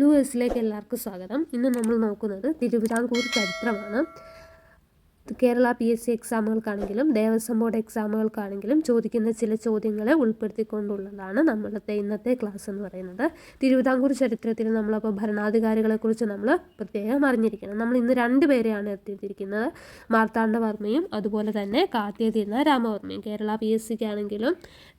Blue എസിലേക്ക് എല്ലാവർക്കും സ്വാഗതം. ഇന്ന് നമ്മൾ നോക്കുന്നത് തിരുവിതാംകൂർ ചരിത്രമാണ്. കേരള പി എസ് സി എക്സാമുകൾക്കാണെങ്കിലും ദേവസ്വം ബോർഡ് എക്സാമുകൾക്കാണെങ്കിലും ചോദിക്കുന്ന ചില ചോദ്യങ്ങളെ ഉൾപ്പെടുത്തിക്കൊണ്ടുള്ളതാണ് നമ്മളുടെ ഇന്നത്തെ ക്ലാസ് എന്ന് പറയുന്നത്. തിരുവിതാംകൂർ ചരിത്രത്തിൽ നമ്മളപ്പോൾ ഭരണാധികാരികളെക്കുറിച്ച് നമ്മൾ പ്രത്യേകം അറിഞ്ഞിരിക്കണം. നമ്മൾ ഇന്ന് രണ്ട് പേരെയാണ് എത്തിയിരിക്കുന്നത് മാർത്താണ്ഡവർമ്മയും അതുപോലെ തന്നെ കാത്തിയതിരുന്ന രാമവർമ്മയും. കേരള പി എസ് സിക്ക് ആണെങ്കിലും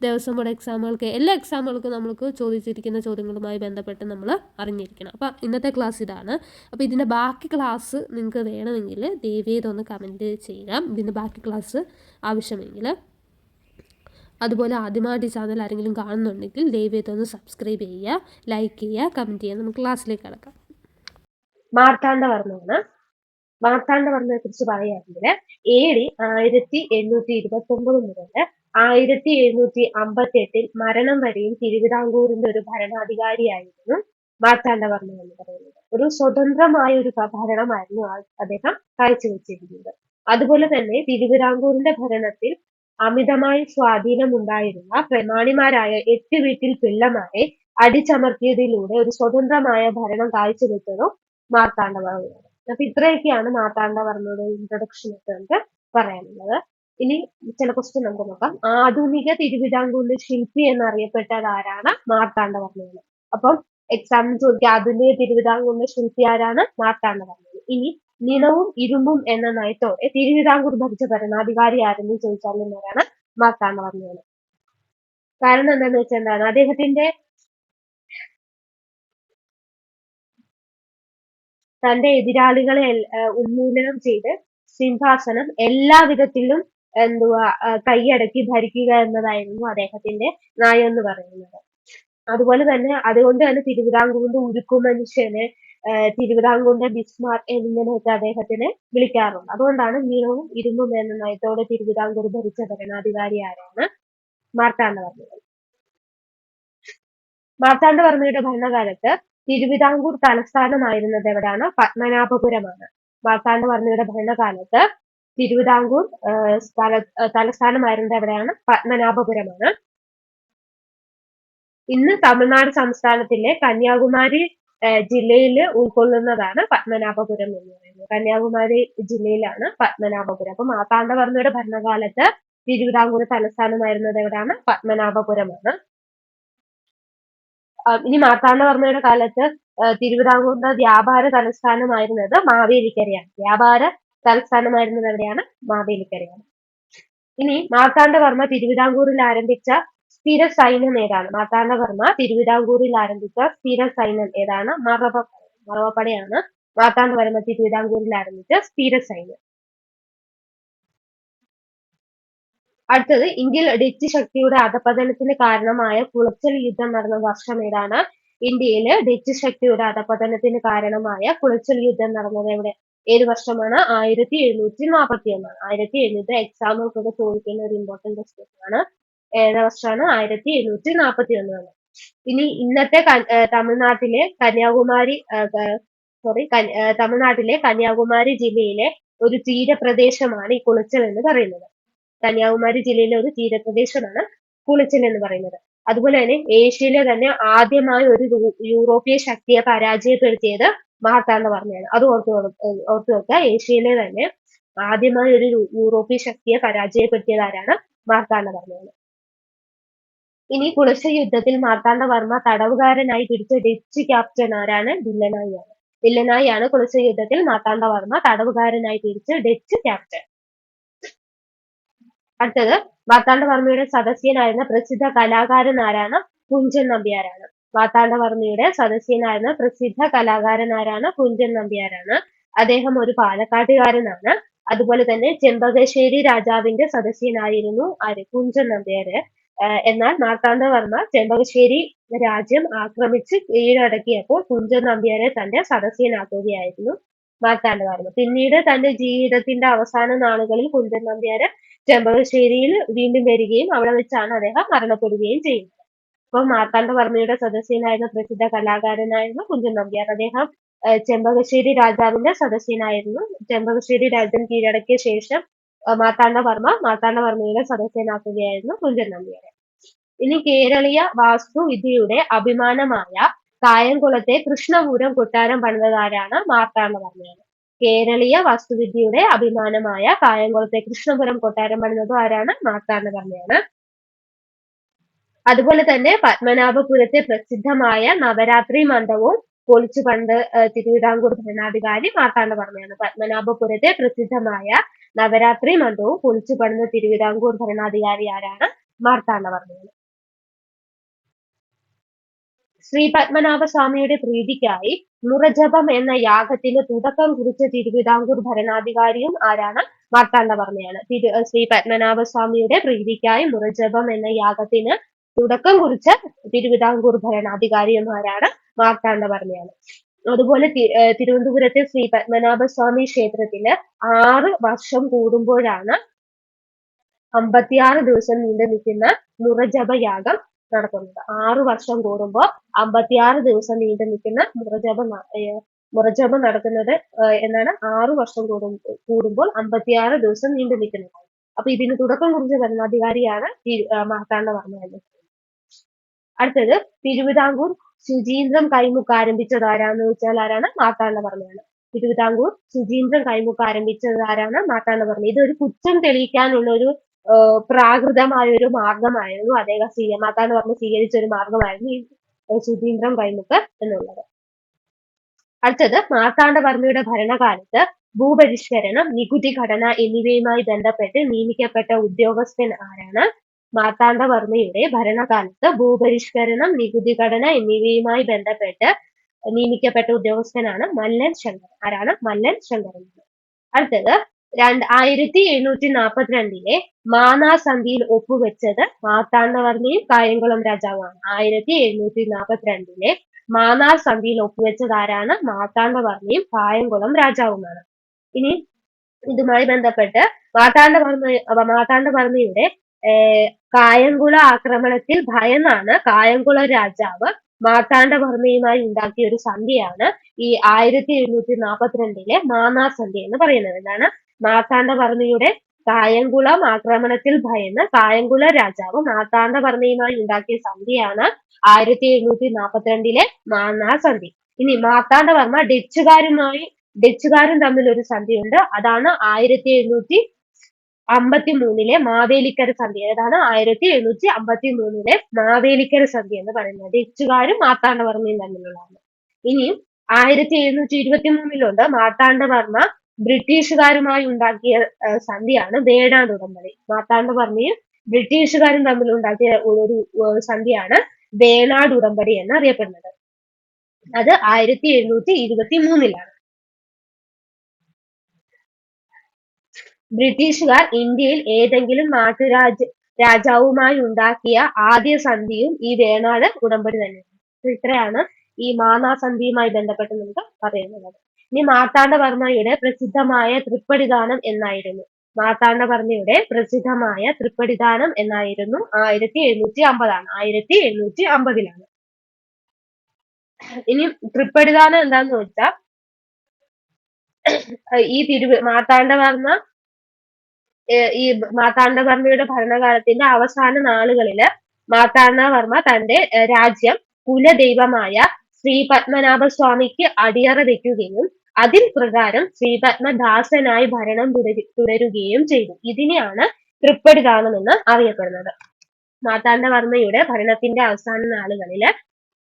ദേവസ്വം ബോർഡ് എക്സാമുകൾക്ക് എല്ലാ എക്സാമുകൾക്കും നമ്മൾക്ക് ചോദിച്ചിരിക്കുന്ന ചോദ്യങ്ങളുമായി ബന്ധപ്പെട്ട് നമ്മൾ അറിഞ്ഞിരിക്കണം. അപ്പോൾ ഇന്നത്തെ ക്ലാസ് ഇതാണ്. അപ്പോൾ ഇതിന്റെ ബാക്കി ക്ലാസ് നിങ്ങൾക്ക് വേണമെങ്കിൽ ദേവിയതൊന്ന് ചെയ്തൊന്ന് കമന്റ് ചെയ്യുക ഇതിന്റെ ബാക്കി ക്ലാസ് ആവശ്യമെങ്കിൽ. അതുപോലെ ആദ്യമായിട്ട് ഈ ചാനൽ ആരെങ്കിലും കാണുന്നുണ്ടെങ്കിൽ ദയവ് ചെയ്തൊന്ന് സബ്സ്ക്രൈബ് ചെയ്യുക ലൈക്ക് ചെയ്യുക കമന്റ് ചെയ്യുക. നമുക്ക് ക്ലാസ്സിലേക്ക് കിടക്കാം. മാർത്താണ്ഡ വർമ്മയാണ്. മാർത്താണ്ഡ വർമ്മയെ കുറിച്ച് പറയുകയാണെങ്കിൽ എ ആയിരത്തി എണ്ണൂറ്റി ഇരുപത്തി ഒമ്പത് മുതൽ ആയിരത്തി എഴുന്നൂറ്റി അമ്പത്തി എട്ടിൽ മരണം വരെയും തിരുവിതാംകൂറിന്റെ ഒരു ഭരണാധികാരിയായിരുന്നു. മാർത്താണ്ഡവർമ്മ എന്ന് പറയുന്നത്. ഒരു സ്വതന്ത്രമായ ഒരു ഭരണമായിരുന്നു അദ്ദേഹം കാഴ്ചവെച്ചിരുന്നത് അതുപോലെ തന്നെ തിരുവിതാംകൂറിന്റെ ഭരണത്തിൽ അമിതമായ സ്വാധീനം ഉണ്ടായിരുന്ന പ്രമാണിമാരായ എട്ട് വീട്ടിൽ പിള്ളമാരെ അടിച്ചമർത്തിയതിലൂടെ ഒരു സ്വതന്ത്രമായ ഭരണം കാഴ്ചവെച്ചതും മാർത്താണ്ഡവർമ്മയാണ് അപ്പൊ ഇത്രയൊക്കെയാണ് മാർത്താണ്ഡവർമ്മയുടെ ഇൻട്രൊഡക്ഷൻ ഒക്കെ പറയാനുള്ളത്. ഇനി ചില ക്വസ്റ്റ്യൻ നമുക്ക് നോക്കാം. ആധുനിക തിരുവിതാംകൂറിന്റെ ശില്പി എന്നറിയപ്പെട്ടത് ആരാണ് മാർത്താണ്ഡവർമ്മയാണ് അപ്പം എക്സാമിന് ചോദിക്കുക. അതിന്റെ തിരുവിതാംകൂറിന്റെ ശില്പി ആരാണ്? മാർത്താണ്ഡവർമ്മ ഇനി നിണവും ഇരുമ്പും എന്ന നയത്തോടെ തിരുവിതാംകൂർ ഭരിച്ച ഭരണാധികാരി ആരെന്ന് ചോദിച്ചാൽ ആരാണ് മാർത്താണ്ഡവർമ്മയാണ് കാരണം എന്താന്ന് വെച്ചാൽ എന്താണ്? അദ്ദേഹത്തിന്റെ തന്റെ എതിരാളികളെ ഉന്മൂലനം ചെയ്ത് സിംഹാസനം എല്ലാ വിധത്തിലും എന്തുവാ കൈയടക്കി ഭരിക്കുക എന്നതായിരുന്നു അദ്ദേഹത്തിന്റെ നയം എന്ന് പറയുന്നത്. അതുപോലെ തന്നെ അതുകൊണ്ട് തന്നെ തിരുവിതാംകൂറിന്റെ ഉരുക്കു മനുഷ്യന് ഏഹ് തിരുവിതാംകൂറിന്റെ ബിസ്മാർക്ക് എന്നിങ്ങനെയൊക്കെ അദ്ദേഹത്തിനെ വിളിക്കാറുണ്ട്. അതുകൊണ്ടാണ് നീളവും ഇരുമ്പും എന്ന നയത്തോടെ തിരുവിതാംകൂർ ഭരിച്ച ഭരണാധികാരി ആരാണ്? മാർത്താണ്ഡവർമ്മ മാർത്താണ്ഡവർമ്മയുടെ ഭരണകാലത്ത് തിരുവിതാംകൂർ തലസ്ഥാനമായിരുന്നത് എവിടെയാണ്? പത്മനാഭപുരമാണ്. മാർത്താണ്ഡവർമ്മയുടെ ഭരണകാലത്ത് തിരുവിതാംകൂർ തലസ്ഥാനമായിരുന്നത് എവിടെയാണ്? പത്മനാഭപുരമാണ്. ഇന്ന് തമിഴ്നാട് സംസ്ഥാനത്തിലെ കന്യാകുമാരി ജില്ലയിൽ ഉൾക്കൊള്ളുന്നതാണ് പത്മനാഭപുരം എന്ന് പറയുന്നത്. കന്യാകുമാരി ജില്ലയിലാണ് പത്മനാഭപുരം. അപ്പൊ മാർത്താണ്ഡവർമ്മയുടെ ഭരണകാലത്ത് തിരുവിതാംകൂർ തലസ്ഥാനമായിരുന്നത് എവിടെയാണ്? പത്മനാഭപുരമാണ്. ഇനി മാർത്താണ്ഡവർമ്മയുടെ കാലത്ത് തിരുവിതാംകൂറിന്റെ വ്യാപാര തലസ്ഥാനമായിരുന്നത് മാവേലിക്കരയാണ്. വ്യാപാര തലസ്ഥാനമായിരുന്നത് എവിടെയാണ്? മാവേലിക്കരയാണ്. ഇനി മാർത്താണ്ഡവർമ്മ തിരുവിതാംകൂറിൽ ആരംഭിച്ച സ്ഥിര സൈന്യം ഏതാണ് മാർത്താണ്ഡവർമ്മ തിരുവിതാംകൂറിൽ ആരംഭിച്ച സ്ഥിര സൈന്യം ഏതാണ്? മറവ മറവപ്പടയാണ്. മാർത്താണ്ഡവർമ്മ തിരുവിതാംകൂറിൽ ആരംഭിച്ച സ്ഥിര സൈന്യം അടുത്തത് ഇന്ത്യയിൽ ഡച്ച് ശക്തിയുടെ അധപതനത്തിന് കാരണമായ കുളച്ചൽ യുദ്ധം നടന്ന വർഷം ഏതാണ്? ഇന്ത്യയിൽ ഡച്ച് ശക്തിയുടെ അധപതനത്തിന് കാരണമായ കുളച്ചൽ യുദ്ധം നടന്നത് എവിടെ? ഏത് വർഷമാണ്? ആയിരത്തി എഴുന്നൂറ്റി നാൽപ്പത്തി ഒന്നാണ് ആയിരത്തി എഴുന്നൂറ്റി എക്സാമുകൾക്കൊക്കെ ചോദിക്കുന്ന ഒരു ഇമ്പോർട്ടന്റ് ക്വസ്റ്റ്യൻ ആണ്. ഏത് വർഷമാണ് ആയിരത്തി എഴുന്നൂറ്റി നാൽപ്പത്തി ഒന്നാണ് ഇനി ഇന്നത്തെ തമിഴ്നാട്ടിലെ കന്യാകുമാരി സോറി തമിഴ്നാട്ടിലെ കന്യാകുമാരി ജില്ലയിലെ ഒരു തീരപ്രദേശമാണ് ഈ കുളച്ചൽ എന്ന് പറയുന്നത്. കന്യാകുമാരി ജില്ലയിലെ ഒരു തീരപ്രദേശമാണ് കുളച്ചൽ എന്ന് പറയുന്നത്. അതുപോലെ തന്നെ ഏഷ്യയിലെ തന്നെ ആദ്യമായി ഒരു യൂറോപ്യ ശക്തിയെ പരാജയപ്പെടുത്തിയത് മാർത്താണ്ഡവർമ്മയാണ് അത് ഓർത്തു ഓർത്ത് വെക്കുക. ഏഷ്യയിലെ തന്നെ ആദ്യമായി ഒരു യൂറോപ്യ ശക്തിയെ പരാജയപ്പെടുത്തിയത് ആരാണ്? മാർത്താണ്ഡവർമ്മയാണ് ഇനി കുളശ യുദ്ധത്തിൽ മാർത്താണ്ഡവർമ്മ തടവുകാരനായി പിടിച്ച ഡച്ച് ആണ്. ദില്ലനായി ആണ് കുളച്ച യുദ്ധത്തിൽ മാർത്താണ്ഡവർമ്മ തടവുകാരനായി പിടിച്ച ഡച്ച് ക്യാപ്റ്റൻ. അടുത്തത് മാർത്താണ്ഡവർമ്മയുടെ സദസ്യനായിരുന്ന പ്രസിദ്ധ കലാകാരൻ ആരാണ്? കുഞ്ചൻ നമ്പ്യാരാണ്. മാർത്താണ്ഡവർമ്മയുടെ സദസ്യനായിരുന്ന പ്രസിദ്ധ കലാകാരൻ ആരാണ്? കുഞ്ചൻ നമ്പ്യാരാണ്. അദ്ദേഹം ഒരു പാലക്കാട്ടുകാരനാണ്. അതുപോലെ തന്നെ ചെമ്പകശ്ശേരി രാജാവിന്റെ സദസ്യനായിരുന്നു ആര്? കുഞ്ചൻ നമ്പ്യാര്. എന്നാൽ മാർത്താണ്ഡവർമ്മ ചെമ്പകശ്ശേരി രാജ്യം ആക്രമിച്ച് കീഴടക്കിയപ്പോൾ കുഞ്ചൻ നമ്പ്യാരെ തന്റെ സദസ്യനാക്കുകയായിരുന്നു മാർത്താണ്ഡവർമ്മ. പിന്നീട് തന്റെ ജീവിതത്തിന്റെ അവസാന നാളുകളിൽ കുഞ്ചൻ നമ്പ്യാര് ചെമ്പകശ്ശേരിയിൽ വീണ്ടും വരികയും അവിടെ വെച്ചാണ് അദ്ദേഹം മരണപ്പെടുകയും ചെയ്യുന്നത്. അപ്പോൾ മാർത്താണ്ഡവർമ്മയുടെ സദസ്യനായിരുന്ന പ്രസിദ്ധ കലാകാരനായിരുന്നു കുഞ്ചൻ നമ്പ്യാർ. അദ്ദേഹം ചെമ്പകശ്ശേരി രാജാവിന്റെ സദസ്യനായിരുന്നു. ചെമ്പകശ്ശേരി രാജ്യം കീഴടക്കിയ ശേഷം മാർത്താണ്ഡവർമ്മ മാർത്താണ്ഡവർമ്മയുടെ സദസ്യനാക്കുകയായിരുന്നു കുഞ്ചൻ നമ്പ്യാരെ ഇനി കേരളീയ വാസ്തുവിദ്യയുടെ അഭിമാനമായ കായംകുളത്തെ കൃഷ്ണപുരം കൊട്ടാരം പണിതതാരാണ് മാർത്താണ്ഡവർമ്മയാണ് കേരളീയ വാസ്തുവിദ്യയുടെ അഭിമാനമായ കായംകുളത്തെ കൃഷ്ണപുരം കൊട്ടാരം പണിതതും ആരാണ്? മാർത്താണ്ഡവർമ്മയാണ് അതുപോലെ തന്നെ പത്മനാഭപുരത്തെ പ്രസിദ്ധമായ നവരാത്രി മണ്ഡപവും പൊളിച്ചു പണ്ട് തിരുവിതാംകൂർ ഭരണാധികാരി മാർത്താണ്ഡ വർമ്മയാണ്. പത്മനാഭപുരത്തെ പ്രസിദ്ധമായ നവരാത്രി മണ്ഡപവും പൊളിച്ചു പണിത തിരുവിതാംകൂർ ഭരണാധികാരി ആരാണ്? മാർത്താണ്ഡ വർമ്മയാണ്. ശ്രീ പത്മനാഭ സ്വാമിയുടെ പ്രീതിക്കായി മുറജപം എന്ന യാഗത്തിന് തുടക്കം കുറിച്ച തിരുവിതാംകൂർ ഭരണാധികാരിയും ആരാണ്? മാർത്താണ്ഡവർമ്മയാണ് തിരു ശ്രീ പത്മനാഭ സ്വാമിയുടെ പ്രീതിക്കായി മുറജപം എന്ന യാഗത്തിന് തുടക്കം കുറിച്ച തിരുവിതാംകൂർ ഭരണാധികാരിയും ആരാണ്? മാർത്താണ്ഡവർമ്മയാണ് അതുപോലെ തി- ഏർ തിരുവനന്തപുരത്തെ ശ്രീ പത്മനാഭ സ്വാമി ക്ഷേത്രത്തിൽ ആറ് വർഷം കൂടുമ്പോഴാണ് അമ്പത്തിയാറ് ദിവസം നീണ്ടു നിൽക്കുന്ന മുറജപ യാഗം നടത്തുന്നത് ആറ് വർഷം കൂടുമ്പോൾ അമ്പത്തിയാറ് ദിവസം നീണ്ടു നിൽക്കുന്ന മുറജപ മുറജപം നടക്കുന്നത് എന്നാണ് ആറ് വർഷം കൂടും കൂടുമ്പോൾ അമ്പത്തിയാറ് ദിവസം നീണ്ടു നിൽക്കുന്നത്. അപ്പൊ ഇതിന് തുടക്കം കുറിച്ച ഭരണാധികാരിയാണ് മാർത്താണ്ഡ മാർത്താണ്ഡവർമ്മ അടുത്തത് തിരുവിതാംകൂർ ശുചീന്ദ്രം കൈമുക്ക് ആരംഭിച്ചത് ആരാന്ന് വെച്ചാൽ ആരാണ്? മാർത്താണ്ഡവർമ്മയാണ് തിരുവിതാംകൂർ ശുചീന്ദ്രം കൈമുക്ക് ആരംഭിച്ചത് ആരാണ്? മാർത്താണ്ഡവർമ്മ ഒരു കുറ്റം തെളിയിക്കാനുള്ള ഒരു പ്രാകൃതമായ ഒരു മാർഗമായിരുന്നു അദ്ദേഹം സ്വീക മാർത്താണ്ഡവർമ്മ സ്വീകരിച്ച ഒരു മാർഗമായിരുന്നു ഈ ശുചീന്ദ്രം കൈമുക്ക് എന്നുള്ളത്. അടുത്തത് മാർത്താണ്ഡവർമ്മയുടെ ഭരണകാലത്ത് ഭൂപരിഷ്കരണം നികുതി ഘടന എന്നിവയുമായി ബന്ധപ്പെട്ട് നിയമിക്കപ്പെട്ട ഉദ്യോഗസ്ഥൻ ആരാണ്? മാർത്താണ്ഡവർമ്മയുടെ ഭരണകാലത്ത് ഭൂപരിഷ്കരണം നികുതി ഘടന എന്നിവയുമായി ബന്ധപ്പെട്ട് നിയമിക്കപ്പെട്ട ഉദ്യോഗസ്ഥനാണ് മല്ലൻ ശങ്കർ ആരാണ്? മല്ലൻ ശങ്കർ അടുത്തത് രണ്ട് ആയിരത്തി എഴുന്നൂറ്റി നാൽപ്പത്തിരണ്ടിലെ മാനാസന്ധിയിൽ ഒപ്പുവെച്ചത് മാർത്താണ്ഡവർമ്മയും കായംകുളം രാജാവാണ്. ആയിരത്തി എഴുന്നൂറ്റി നാൽപ്പത്തിരണ്ടിലെ മാനാർ സന്ധിയിൽ ഒപ്പുവെച്ചത് ആരാണ്? മാർത്താണ്ഡവർമ്മയും കായംകുളം രാജാവുമാണ്. ഇനി ഇതുമായി ബന്ധപ്പെട്ട് മാർത്താണ്ഡവർമ്മ മാർത്താണ്ഡവർമ്മയുടെ കായംകുള ആക്രമണത്തിൽ ഭയന്നാണ് കായംകുള രാജാവ് മാർത്താണ്ഡവർമ്മയുമായി ഉണ്ടാക്കിയ ഒരു സന്ധിയാണ് ഈ ആയിരത്തി എഴുന്നൂറ്റി നാൽപ്പത്തിരണ്ടിലെ മാനാ സന്ധി എന്ന് പറയുന്നത്. എന്താണ്? മാർത്താണ്ഡവർമ്മയുടെ കായംകുളം ആക്രമണത്തിൽ ഭയന്ന് കായംകുള രാജാവ് മാർത്താണ്ഡവർമ്മയുമായി ഉണ്ടാക്കിയ സന്ധിയാണ് ആയിരത്തി എഴുന്നൂറ്റി നാൽപ്പത്തിരണ്ടിലെ മാന്നാർ സന്ധി ഇനി മാർത്താണ്ഡവർമ്മ ഡച്ചുകാരുമായി ഡച്ചുകാരും തമ്മിൽ ഒരു സന്ധിയുണ്ട് അതാണ് ആയിരത്തി എഴുന്നൂറ്റി അമ്പത്തി മൂന്നിലെ മാവേലിക്കര സന്ധി. ഏതാണ്? ആയിരത്തി എഴുന്നൂറ്റി അമ്പത്തി മൂന്നിലെ മാവേലിക്കര സന്ധി എന്ന് പറയുന്നത്. ഡച്ചുകാരും മാർത്താണ്ഡവർമ്മയും തമ്മിലുള്ളതാണ്. ഇനിയും ആയിരത്തി എഴുന്നൂറ്റി ഇരുപത്തി മൂന്നിലുണ്ട് മാർത്താണ്ഡവർമ്മ ബ്രിട്ടീഷുകാരുമായി ഉണ്ടാക്കിയ സന്ധിയാണ് വേണാട് ഉടമ്പടി മാർത്താണ്ഡവർമ്മയും ബ്രിട്ടീഷുകാരും തമ്മിൽ ഉണ്ടാക്കിയ ഒരു സന്ധിയാണ് വേണാട് ഉടമ്പടി എന്ന് അറിയപ്പെടുന്നത് അത് ആയിരത്തി എഴുന്നൂറ്റി ഇരുപത്തി മൂന്നിലാണ് ബ്രിട്ടീഷുകാർ ഇന്ത്യയിൽ ഏതെങ്കിലും നാട്ടുരാജ രാജാവുമായി ഉണ്ടാക്കിയ ആദ്യ സന്ധിയും ഈ വേണാട് ഉടമ്പടി തന്നെയാണ്. ഇത്രയാണ് ഈ മാനാ സന്ധിയുമായി ബന്ധപ്പെട്ട് നമുക്ക് പറയുന്നത്. ഇനി മാർത്താണ്ഡവർമ്മയുടെ പ്രസിദ്ധമായ തൃപ്പടിദാനം എന്നായിരുന്നു. മാർത്താണ്ഡവർമ്മയുടെ പ്രസിദ്ധമായ തൃപ്പടിദാനം എന്നായിരുന്നു ആയിരത്തി എഴുന്നൂറ്റി അമ്പതാണ് ആയിരത്തി എഴുന്നൂറ്റി അമ്പതിലാണ് ഇനി തൃപ്പടിദാനം എന്താന്ന് വെച്ചാൽ ഈ തിരുവ് മാർത്താണ്ഡവർമ്മ ഈ മാർത്താണ്ഡവർമ്മയുടെ ഭരണകാലത്തിന്റെ അവസാന നാളുകളിൽ മാർത്താണ്ഡവർമ്മ തന്റെ രാജ്യം കുലദൈവമായ ശ്രീ പത്മനാഭ സ്വാമിക്ക് അടിയറ വെക്കുകയും അതിൻ പ്രകാരം ശ്രീ പത്മദാസനായി ഭരണം തുടരുകയും ചെയ്തു. ഇതിനെയാണ് തൃപ്പടിദാനം എന്ന് അറിയപ്പെടുന്നത്. മാർത്താണ്ഡവർമ്മയുടെ ഭരണത്തിന്റെ അവസാന നാളുകളിൽ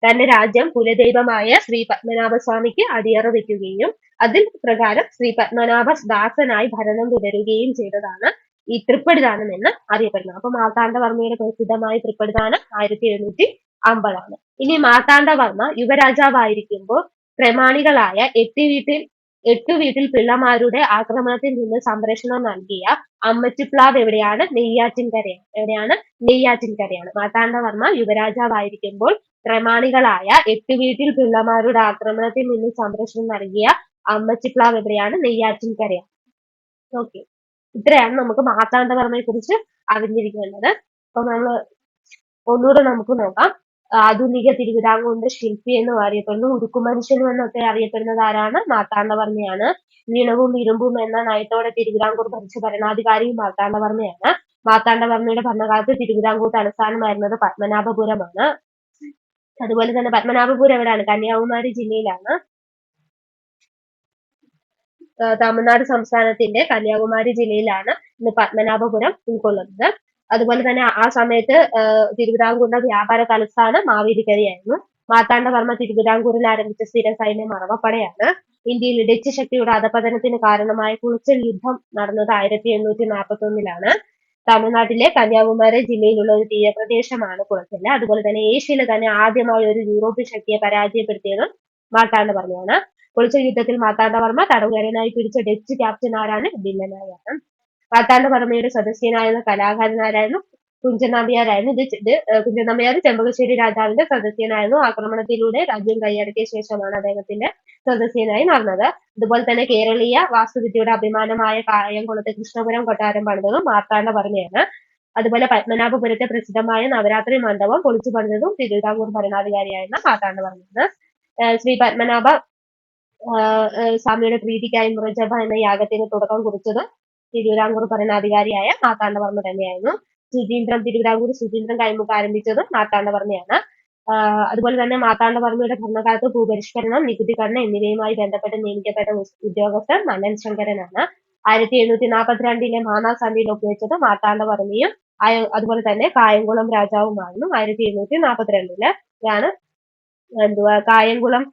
തന്റെ രാജ്യം കുലദൈവമായ ശ്രീ പത്മനാഭ സ്വാമിക്ക് അടിയറ വെക്കുകയും അതിൽ പ്രകാരം ശ്രീ പത്മനാഭ ദാസനായി ഭരണം തുടരുകയും ചെയ്തതാണ് ഈ തൃപ്പടിദാനം എന്ന് അറിയപ്പെടുന്നത്. അപ്പൊ മാർത്താണ്ഡവർമ്മയുടെ പ്രസിദ്ധമായ തൃപ്പടിദാനം ആയിരത്തി എഴുന്നൂറ്റി അമ്പതാണ്. ഇനി മാർത്താണ്ഡവർമ്മ യുവരാജാവായിരിക്കുമ്പോൾ പ്രമാണികളായ എട്ട് വീട്ടിൽ എട്ടു വീട്ടിൽ പിള്ളമാരുടെ ആക്രമണത്തിൽ നിന്ന് സംരക്ഷണം നൽകിയ അമ്മച്ചിപ്ലാവ് എവിടെയാണ്? നെയ്യാറ്റിൻകരയാണ്. എവിടെയാണ്? നെയ്യാറ്റിൻകരയാണ്. മാർത്താണ്ഡവർമ്മ യുവരാജാവായിരിക്കുമ്പോൾ പ്രമാണികളായ എട്ട് വീട്ടിൽ പിള്ളമാരുടെ ആക്രമണത്തിൽ നിന്ന് സംരക്ഷണം നൽകിയ അമ്മച്ചിപ്ലാവ് എവിടെയാണ്? നെയ്യാറ്റിൻകര. ഓക്കെ ഇത്രയാണ് നമുക്ക് മാർത്താണ്ഡവർമ്മയെ കുറിച്ച് അറിഞ്ഞിരിക്കേണ്ടത്. അപ്പൊ നമ്മൾ ഒന്നുകൂടെ നമുക്ക് നോക്കാം. ആധുനിക തിരുവിതാംകൂറിന്റെ ശില്പി എന്ന് അറിയപ്പെടുന്നു. ഉരുക്കു മനുഷ്യൻ എന്നൊക്കെ അറിയപ്പെടുന്നത് ആരാണ്? മാർത്താണ്ഡവർമ്മയാണ്. ഈണവും ഇരുമ്പും എന്ന നയത്തോടെ തിരുവിതാംകൂർ ഭരിച്ച ഭരണാധികാരിയും മാർത്താണ്ഡവർമ്മയാണ്. മാർത്താണ്ഡവർമ്മയുടെ ഭരണകാലത്ത് തിരുവിതാംകൂർ തലസ്ഥാനമായിരുന്നത് പത്മനാഭപുരമാണ്. അതുപോലെ തന്നെ പത്മനാഭപുരം എവിടെയാണ്? കന്യാകുമാരി ജില്ലയിലാണ്. തമിഴ്നാട് സംസ്ഥാനത്തിന്റെ കന്യാകുമാരി ജില്ലയിലാണ് ഇന്ന് പത്മനാഭപുരം ഉൾക്കൊള്ളുന്നത്. അതുപോലെ തന്നെ ആ സമയത്ത് തിരുവിതാംകൂറിന്റെ വ്യാപാര തലസ്ഥാനം മാവേലിക്കരയായിരുന്നു. മാർത്താണ്ഡവർമ്മ തിരുവിതാംകൂറിൽ ആരംഭിച്ച സ്ഥിര സൈന്യം മറവപ്പടയാണ്. ഇന്ത്യയിൽ ഡച്ച് ശക്തിയുടെ അധപതനത്തിന് കാരണമായ കുളച്ചൽ യുദ്ധം നടന്നത് ആയിരത്തി എണ്ണൂറ്റി നാൽപ്പത്തി ഒന്നിലാണ് തമിഴ്നാട്ടിലെ കന്യാകുമാരി ജില്ലയിലുള്ള ഒരു തീരപ്രദേശമാണ് കുളച്ചൽ അതുപോലെ തന്നെ ഏഷ്യയിലെ തന്നെ ആദ്യമായി ഒരു യൂറോപ്യൻ ശക്തിയെ പരാജയപ്പെടുത്തിയതും മാർത്താണ്ഡവർമ്മയാണ് കുളച്ചൽ യുദ്ധത്തിൽ മാർത്താണ്ഡവർമ്മ തടവുകാരനായി പിടിച്ച ഡച്ച് ക്യാപ്റ്റൻ ആരാണ്? ഡില്ലനായാണ് മാർത്താണ്ഡവർമ്മയുടെ സദസ്യനായിരുന്ന കലാകാരനാരായിരുന്നു കുഞ്ചൻ നമ്പ്യാരായിരുന്നു. ഇത് ചെ- കുഞ്ചൻ നമ്പ്യാർ ചെമ്പകശ്ശേരി രാജാവിന്റെ സദസ്യനായിരുന്നു. ആക്രമണത്തിലൂടെ രാജ്യം കൈയടക്കിയ ശേഷമാണ് അദ്ദേഹത്തിന്റെ സദസ്യനായി നടന്നത്. അതുപോലെ തന്നെ കേരളീയ വാസ്തുവിദ്യയുടെ അഭിമാനമായ കായംകുളത്തെ കൃഷ്ണപുരം കൊട്ടാരം പണിതതും മാർത്താണ്ഡ വർമ്മയാണ്. അതുപോലെ പത്മനാഭപുരത്തെ പ്രസിദ്ധമായ നവരാത്രി മണ്ഡപം പൊളിച്ചു പണിതതും തിരുവിതാംകൂർ ഭരണാധികാരിയായിരുന്ന മാർത്താണ്ഡ വർമ്മയാണ്. ശ്രീ പത്മനാഭ സ്വാമിയുടെ പ്രീതിക്കായി മുറജഭ എന്ന യാഗത്തിന് തുടക്കം കുറിച്ചത് തിരുവിതാംകൂർ ഭരണാധികാരിയായ മാർത്താണ്ഡവർമ്മ തന്നെയായിരുന്നു. ശുചീന്ദ്രം തിരുവിതാംകൂർ ശുചീന്ദ്രം കൈമുക്ക് ആരംഭിച്ചതും മാർത്താണ്ഡവർമ്മയാണ് അതുപോലെ തന്നെ മാർത്താണ്ഡവർമ്മയുടെ ഭരണകാലത്ത് ഭൂപരിഷ്കരണം നികുതികരണം എന്നിവയുമായി ബന്ധപ്പെട്ട് നിയമിക്കപ്പെട്ട ഉദ്യോഗസ്ഥർ മന്നൻ ശങ്കരനാണ്. ആയിരത്തി എണ്ണൂറ്റി നാൽപ്പത്തിരണ്ടിലെ മാനാസന്ധിയിൽ ഒപ്പുവെച്ചത് മാർത്താണ്ഡവർമ്മയും അതുപോലെ തന്നെ കായംകുളം രാജാവുമായിരുന്നു. ആയിരത്തി എണ്ണൂറ്റി നാൽപ്പത്തിരണ്ടിൽ ആണ് എന്തുവാ കായംകുളം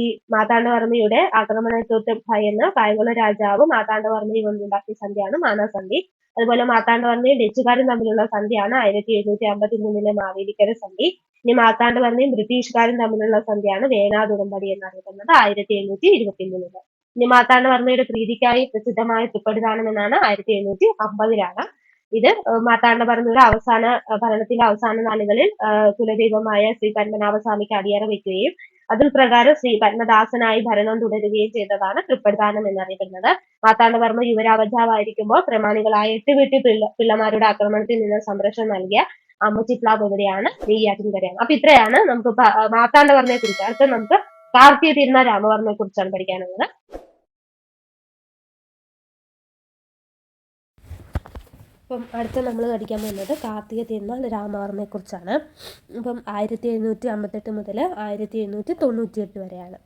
ഈ മാതാണ്ഡവർമ്മയുടെ ആക്രമണത്വത്തെ ഭയന്ന് കായംകുളം രാജാവ് മാതാണ്ഡവർമ്മയെ കൊണ്ടുണ്ടാക്കിയ സന്ധിയാണ് മാനാസന്ധി അതുപോലെ മാതാണ്ഡവർമ്മയും ഡച്ചുകാരും തമ്മിലുള്ള സന്ധിയാണ് ആയിരത്തി എഴുന്നൂറ്റി അമ്പത്തി മൂന്നിലെ മാവേലിക്കര സന്ധി. ഇനി മാർത്താണ്ഡവർമ്മയും ബ്രിട്ടീഷുകാരും തമ്മിലുള്ള സന്ധിയാണ് വേണാതുടമ്പടി എന്ന് അറിയപ്പെടുന്നത്. ആയിരത്തി എണ്ണൂറ്റി ഇരുപത്തി മൂന്നിൽ ഇനി മാർത്താണ്ഡവർമ്മയുടെ പ്രീതിക്കായി പ്രസിദ്ധമായ തൃപ്പടിദാനം എന്നാണ് ആയിരത്തി എണ്ണൂറ്റി അമ്പതിലാണ്. ഇത് മാർത്താണ്ഡവർമ്മയുടെ അവസാന ഭരണത്തിന്റെ അവസാന നാളുകളിൽ കുലദൈവമായ ശ്രീ പത്മനാഭസ്വാമിക്ക് അടിയറ വെക്കുകയും അതിൽ പ്രകാരം ശ്രീ പത്മദാസനായി ഭരണം തുടരുകയും ചെയ്തതാണ് തൃപ്പടിദാനം എന്നറിയപ്പെടുന്നത് മാർത്താണ്ഡവർമ്മ യുവരാവധാവായിരിക്കുമ്പോൾ പ്രമാണികളായ എട്ട് വീട്ടിൽ പിള്ള പിള്ളമാരുടെ ആക്രമണത്തിൽ നിന്ന് സംരക്ഷണം നൽകിയ അമ്മച്ചിപ്ലാവ് എവിടെയാണ്? നെയ്യാറ്റിൻകരയാണ് അപ്പൊ ഇത്രയാണ് നമുക്ക് മാർത്താണ്ഡവർമ്മയെ കുറിച്ച്. അടുത്ത നമുക്ക് കാർത്തിക തിരുന്ന രാമവർമ്മയെ കുറിച്ചാണ് പഠിക്കാനുള്ളത്. അപ്പം അടുത്ത നമ്മൾ പഠിക്കാൻ പോകുന്നത് കാർത്തിക തിരുനാൾ രാമവർമ്മയെക്കുറിച്ചാണ് അപ്പം ആയിരത്തി എഴുന്നൂറ്റി അമ്പത്തെട്ട് മുതൽ ആയിരത്തി എഴുന്നൂറ്റി തൊണ്ണൂറ്റിയെട്ട് വരെയാണ്.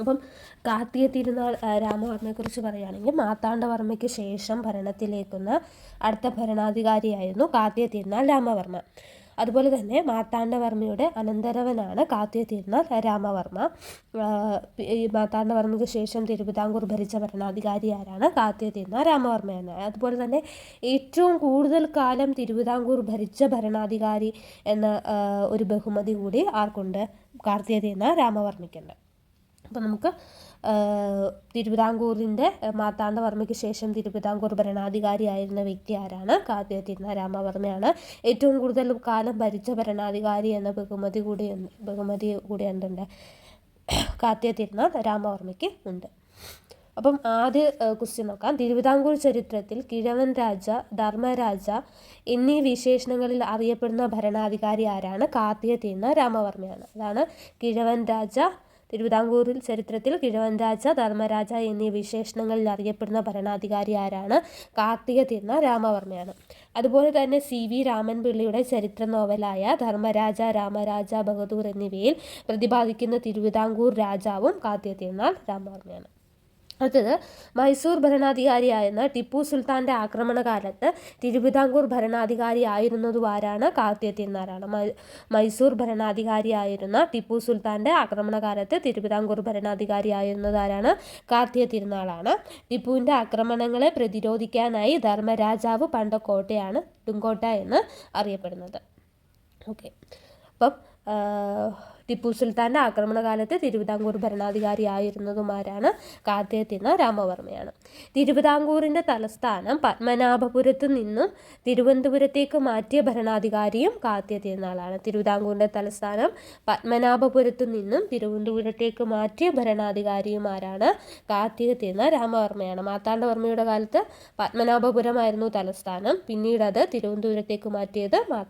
അപ്പം കാർത്തിക തിരുനാൾ രാമവർമ്മയെക്കുറിച്ച് പറയുകയാണെങ്കിൽ മാർത്താണ്ഡവർമ്മയ്ക്ക് ശേഷം ഭരണത്തിലേക്കുന്ന അടുത്ത ഭരണാധികാരിയായിരുന്നു കാർത്തിക തിരുനാൾ രാമവർമ്മ. അതുപോലെ തന്നെ മാർത്താണ്ഡവർമ്മയുടെ അനന്തരവനാണ് കാർത്തിക തിരുനാൾ രാമവർമ്മ ഈ മാർത്താണ്ഡവർമ്മയ്ക്ക് ശേഷം തിരുവിതാംകൂർ ഭരിച്ച ഭരണാധികാരി ആരാണ്? കാർത്തിക തിരുനാൾ രാമവർമ്മയാണ്. അതുപോലെ തന്നെ ഏറ്റവും കൂടുതൽ കാലം തിരുവിതാംകൂർ ഭരിച്ച ഭരണാധികാരി എന്ന ഒരു ബഹുമതി കൂടി ആർക്കുണ്ട്? കാർത്തിക തിരുനാൾ രാമവർമ്മയ്ക്കുണ്ട്. അപ്പോൾ നമുക്ക് തിരുവിതാംകൂറിന്റെ മാർത്താണ്ഡവർമ്മയ്ക്ക് ശേഷം തിരുവിതാംകൂർ ഭരണാധികാരിയായിരുന്ന വ്യക്തി ആരാണ്? കാർത്തിക തിരുനാരാമവർമ്മയാണ് ഏറ്റവും കൂടുതൽ കാലം ഭരിച്ച ഭരണാധികാരി എന്ന ബഹുമതി കൂടി ബഹുമതി കൂടി എന്തുണ്ട് കാർത്തിക തിരുനാൾ രാമവർമ്മയ്ക്ക് ഉണ്ട്. അപ്പം ആദ്യ ക്വസ്റ്റ്യൻ നോക്കാം. തിരുവിതാംകൂർ ചരിത്രത്തിൽ കിഴവൻ രാജ ധർമ്മരാജ എന്നീ വിശേഷണങ്ങളിൽ അറിയപ്പെടുന്ന ഭരണാധികാരി ആരാണ്? കാർത്തിക തിരുനാൾ രാമവർമ്മയാണ്. അതാണ് കിഴവൻ രാജ തിരുവിതാംകൂറിൽ ചരിത്രത്തിൽ കിഴവൻ രാജ ധർമ്മരാജ എന്നീ വിശേഷണങ്ങളിൽ അറിയപ്പെടുന്ന ഭരണാധികാരി ആരാണ്? കാർത്തിക തിരുനാൾ രാമവർമ്മയാണ്. അതുപോലെ തന്നെ സി വി രാമൻപിള്ളിയുടെ ചരിത്ര നോവലായ ധർമ്മരാജ രാമരാജ ബഹദൂർ എന്നിവയിൽ പ്രതിപാദിക്കുന്ന തിരുവിതാംകൂർ രാജാവും കാർത്തിക തിരുനാൾ രാമവർമ്മയാണ്. അടുത്തത് മൈസൂർ ഭരണാധികാരിയായിരുന്ന ടിപ്പു സുൽത്താന്റെ ആക്രമണകാലത്ത് തിരുവിതാംകൂർ ഭരണാധികാരി ആയിരുന്നതും ആരാണ്? കാർത്തിക തിരുനാളാണ് മൈ മൈസൂർ ഭരണാധികാരിയായിരുന്ന ടിപ്പു സുൽത്താന്റെ ആക്രമണകാലത്ത് തിരുവിതാംകൂർ ഭരണാധികാരി ആയിരുന്നത് ആരാണ്? കാർത്തിക തിരുനാളാണ് ടിപ്പുവിന്റെ ആക്രമണങ്ങളെ പ്രതിരോധിക്കാനായി ധർമ്മരാജാവ് പണ്ട കോട്ടയാണ് ടുങ്കോട്ട എന്ന് അറിയപ്പെടുന്നത്. ഓക്കെ. അപ്പം ടിപ്പു സുൽത്താന്റെ ആക്രമണകാലത്ത് തിരുവിതാംകൂർ ഭരണാധികാരിയായിരുന്നതുമാരാണ് തിരുനാൾ രാമവർമ്മയാണ്. തിരുവിതാംകൂറിന്റെ തലസ്ഥാനം പത്മനാഭപുരത്ത് നിന്നും തിരുവനന്തപുരത്തേക്ക് മാറ്റിയ ഭരണാധികാരിയും കാർത്തിക ആളാണ്. തിരുവിതാംകൂറിന്റെ തലസ്ഥാനം പത്മനാഭപുരത്ത് നിന്നും തിരുവനന്തപുരത്തേക്ക് മാറ്റിയ ഭരണാധികാരിയുമാരാണ് തിരുനാൾ രാമവർമ്മയാണ്. മാർത്താണ്ഡവർമ്മയുടെ കാലത്ത് പത്മനാഭപുരമായിരുന്നു തലസ്ഥാനം. പിന്നീട് അത് തിരുവനന്തപുരത്തേക്ക് മാറ്റിയത് മാ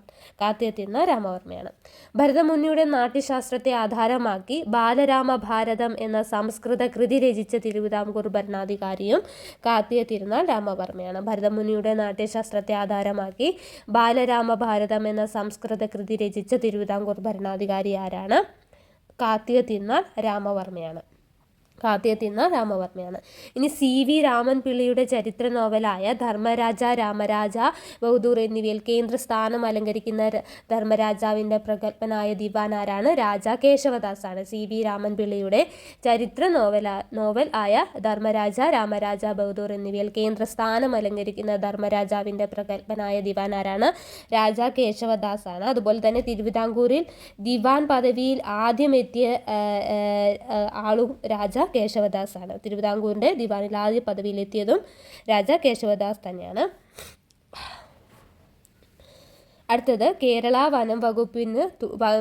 രാമവർമ്മയാണ്. ഭരതമുനിയുടെ നാട്യശാസ്ത്ര നാട്യശാസ്ത്രത്തെ ആധാരമാക്കി ബാലരാമ ഭാരതം എന്ന സംസ്കൃത കൃതി രചിച്ച തിരുവിതാംകൂർ ഭരണാധികാരിയും കാത്തിയ തിരുനാൾ രാമവർമ്മയാണ്. ഭരതമുനിയുടെ നാട്യശാസ്ത്രത്തെ ആധാരമാക്കി ബാലരാമ ഭാരതം എന്ന സംസ്കൃത കൃതി രചിച്ച തിരുവിതാംകൂർ ഭരണാധികാരി ആരാണ്? കാത്തിയ തിരുനാൾ രാമവർമ്മയാണ്. കാത്തിയ തിന്ന രാമവർമ്മയാണ്. ഇനി സി വി രാമൻ പിള്ളിയുടെ ചരിത്ര നോവലായ ധർമ്മരാജ രാമരാജ ബൗദൂർ എന്നിവയിൽ കേന്ദ്ര സ്ഥാനം അലങ്കരിക്കുന്ന ധർമ്മരാജാവിന്റെ പ്രഗത്ഭനായ ദിവാൻ ആരാണ് രാജ കേശവദാസാണ്. സി വി രാമൻ പിള്ളിയുടെ ചരിത്ര നോവല നോവൽ ആയ ധർമ്മരാജ രാമരാജ ബൗദൂർ എന്നിവയിൽ കേന്ദ്ര സ്ഥാനം അലങ്കരിക്കുന്ന ധർമ്മരാജാവിന്റെ പ്രഗത്ഭനായ ദിവാനാരാണ് രാജ കേശവദാസാണ്. അതുപോലെ തന്നെ തിരുവിതാംകൂറിൽ ദിവാൻ പദവിയിൽ ആദ്യമെത്തിയ ആളും രാജ കേശവദാസാണ്. തിരുവിതാംകൂറിന്റെ ദിവാനിൽ ആദ്യ പദവിയിലെത്തിയതും രാജ കേശവദാസ് തന്നെയാണ്. അടുത്തത് കേരള വനം വകുപ്പിന്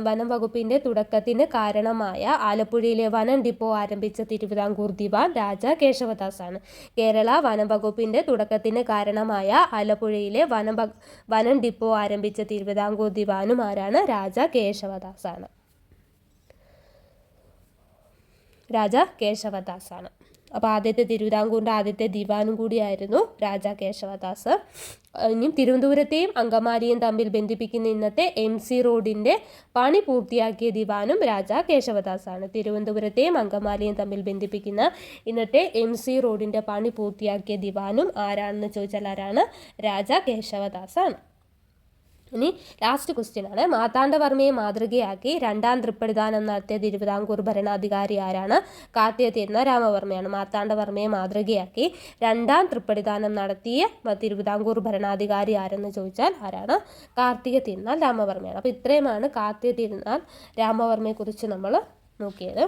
വനം വകുപ്പിന്റെ തുടക്കത്തിന് കാരണമായ ആലപ്പുഴയിലെ വനം ഡിപ്പോ ആരംഭിച്ച തിരുവിതാംകൂർ ദിവാൻ രാജ കേശവദാസ് ആണ് കേരള വനം വകുപ്പിന്റെ തുടക്കത്തിന് കാരണമായ ആലപ്പുഴയിലെ വനം വനം ഡിപ്പോ ആരംഭിച്ച തിരുവിതാംകൂർ ദിവാനും ആരാണ്? രാജ കേശവദാസാണ്. രാജ കേശവദാസാണ്. അപ്പോൾ ആദ്യത്തെ തിരുവിതാംകൂറിന്റെ ആദ്യത്തെ ദിവാനും കൂടിയായിരുന്നു രാജ കേശവദാസ്. ഇനിയും തിരുവനന്തപുരത്തെയും അങ്കമാലിയും തമ്മിൽ ബന്ധിപ്പിക്കുന്ന ഇന്നത്തെ എം സി റോഡിന്റെ പണി പൂർത്തിയാക്കിയ ദിവാനും രാജ കേശവദാസാണ്. തിരുവനന്തപുരത്തെയും അങ്കമാലിയും തമ്മിൽ ബന്ധിപ്പിക്കുന്ന ഇന്നത്തെ എം സി റോഡിന്റെ പണി പൂർത്തിയാക്കിയ ദിവാനും ആരാണെന്ന് ചോദിച്ചാൽ ആരാണ്? രാജ കേശവദാസാണ്. ഇനി ലാസ്റ്റ് ക്വസ്റ്റ്യൻ ആണ്. മാതാണ്ഡവർമ്മയെ മാതൃകയാക്കി രണ്ടാം തൃപ്പടിദാനം നടത്തിയ തിരുവിതാംകൂർ ഭരണാധികാരി ആരാണ്? കാത്തിയ തിരുന്ന രാമവർമ്മയാണ്. മാർത്താണ്ഡവർമ്മയെ മാതൃകയാക്കി രണ്ടാം തൃപ്പടിദാനം നടത്തിയ തിരുവിതാംകൂർ ഭരണാധികാരി ആരെന്ന് ചോദിച്ചാൽ ആരാണ്? കാർത്തിക തിരുനാൾ രാമവർമ്മയാണ്. അപ്പോൾ ഇത്രയുമാണ് കാർത്തിക തിരുനാൾ രാമവർമ്മയെക്കുറിച്ച് നമ്മൾ നോക്കിയത്.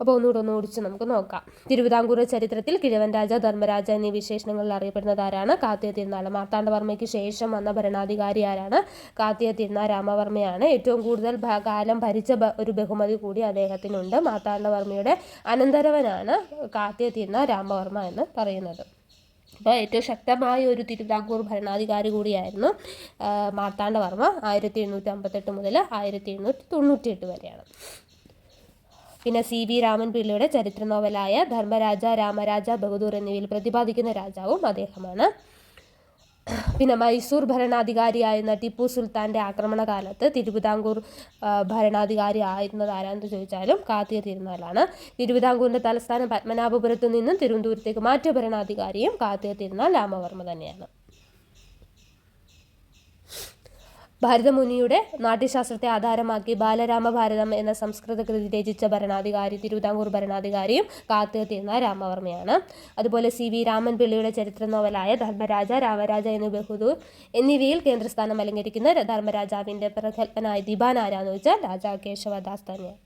അപ്പോൾ ഒന്നുകൂടെ ഒന്ന് ഓടിച്ച് നമുക്ക് നോക്കാം. തിരുവിതാംകൂർ ചരിത്രത്തിൽ കിഴവൻ രാജ ധർമ്മരാജ എന്നീ വിശേഷണങ്ങളിൽ അറിയപ്പെടുന്നത് ആരാണ്? കാത്തിയ തിരുനാൾ മാർത്താണ്ഡവർമ്മയ്ക്ക് ശേഷം വന്ന ഭരണാധികാരി ആരാണ്? കാത്തിയ തിരുനാൾ രാമവർമ്മയാണ്. ഏറ്റവും കൂടുതൽ കാലം ഭരിച്ച ഒരു ബഹുമതി കൂടി അദ്ദേഹത്തിനുണ്ട്. മാർത്താണ്ഡവർമ്മയുടെ അനന്തരവനാണ് കാത്തിയ തിരുനാൾ രാമവർമ്മ എന്ന് പറയുന്നത്. അപ്പോൾ ഏറ്റവും ശക്തമായ ഒരു തിരുവിതാംകൂർ ഭരണാധികാരി കൂടിയായിരുന്നു മാർത്താണ്ഡവർമ്മ ആയിരത്തി എഴുന്നൂറ്റി അമ്പത്തെട്ട് മുതൽ ആയിരത്തി എഴുന്നൂറ്റി തൊണ്ണൂറ്റി എട്ട് വരെയാണ്. പിന്നെ സി വി രാമൻ പിള്ളയുടെ ചരിത്ര നോവലായ ധർമ്മരാജ രാമരാജ ബഹദൂർ എന്നിവയിൽ പ്രതിപാദിക്കുന്ന രാജാവും അദ്ദേഹമാണ്. പിന്നെ മൈസൂർ ഭരണാധികാരിയായിരുന്ന ടിപ്പു സുൽത്താന്റെ ആക്രമണകാലത്ത് തിരുവിതാംകൂർ ഭരണാധികാരി ആയിരുന്നത് ആരാന്ന് ചോദിച്ചാലും കാത്തിയ തിരുനാളാണ്. തിരുവിതാംകൂറിന്റെ തലസ്ഥാനം പത്മനാഭപുരത്തു നിന്നും തിരുവനന്തപുരത്തേക്ക് മാറ്റിയ ഭരണാധികാരിയും കാത്തിയ തിരുനാൾ രാമവർമ്മ തന്നെയാണ്. ഭാരതമുനിയുടെ നാട്യശാസ്ത്രത്തെ ആധാരമാക്കി ബാലരാമഭാരതം എന്ന സംസ്കൃത കൃതി രചിച്ച ഭരണാധികാരി തിരുവിതാംകൂർ ഭരണാധികാരിയും കാത്തുക തിരുനാൾ രാമവർമ്മയാണ്. അതുപോലെ സി വി രാമൻ പിള്ളയുടെ ചരിത്ര നോവലായ ധർമ്മരാജ രാമരാജ എന്ന ബഹുദൂർ എന്നിവയിൽ കേന്ദ്രസ്ഥാനം അലങ്കരിക്കുന്ന ധർമ്മരാജാവിന്റെ പ്രഗത്ഭനായ ദിബാൻ ആരാന്ന് വെച്ചാൽ രാജാ കേശവദാസ് തന്നെയാണ്.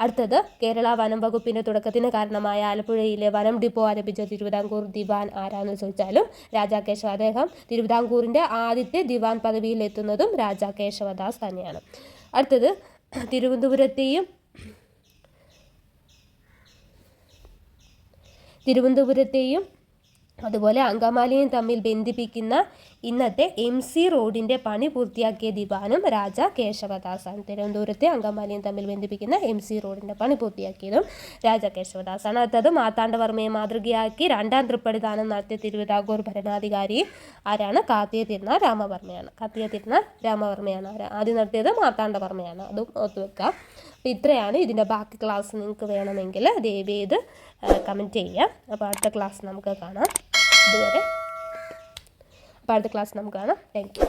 അടുത്തത് കേരള വനം വകുപ്പിന്റെ തുടക്കത്തിന് കാരണമായ ആലപ്പുഴയിലെ വനം ഡിപ്പോ ആരംഭിച്ച തിരുവിതാംകൂർ ദിവാൻ ആരാന്ന് ചോദിച്ചാലും രാജാ കേശവ അദ്ദേഹം തിരുവിതാംകൂറിന്റെ ആദ്യത്തെ ദിവാൻ പദവിയിൽ എത്തുന്നതും രാജാ കേശവദാസ് തന്നെയാണ്. അടുത്തത് തിരുവനന്തപുരത്തെയും തിരുവനന്തപുരത്തെയും അതുപോലെ അങ്കമാലിയും തമ്മിൽ ബന്ധിപ്പിക്കുന്ന ഇന്നത്തെ എം സി റോഡിന്റെ പണി പൂർത്തിയാക്കിയ ദിവാനും രാജ കേശവദാസാണ്. തിരുവനന്തപുരത്തെ അങ്കമാലിയും തമ്മിൽ ബന്ധിപ്പിക്കുന്ന എം സി റോഡിന്റെ പണി പൂർത്തിയാക്കിയതും രാജ കേശവദാസാണ്. അടുത്തത് മാർത്താണ്ഡവർമ്മയെ മാതൃകയാക്കി രണ്ടാം തൃപ്പടിദാനം നടത്തിയ തിരുവിതാംകൂർ ഭരണാധികാരി ആരാണ്? കാത്തിയ തിരുനാൾ രാമവർമ്മയാണ്. കാത്തിയ തിരുനാൾ രാമവർമ്മയാണ് ആരാ? ആദ്യം നടത്തിയത് മാർത്താണ്ഡവർമ്മയാണ് അതും ഓർത്ത് വെക്കാം. അപ്പോൾ ഇത്രയാണ് ഇതിന്റെ ബാക്കി ക്ലാസ് നിങ്ങൾക്ക് വേണമെങ്കിൽ ദയവ് ചെയ്ത് കമന്റ് ചെയ്യാം. അപ്പോൾ അടുത്ത ക്ലാസ് നമുക്ക് കാണാം. ഇതുവരെ. അപ്പോൾ അടുത്ത ക്ലാസ് നമുക്ക് കാണാം. Thank you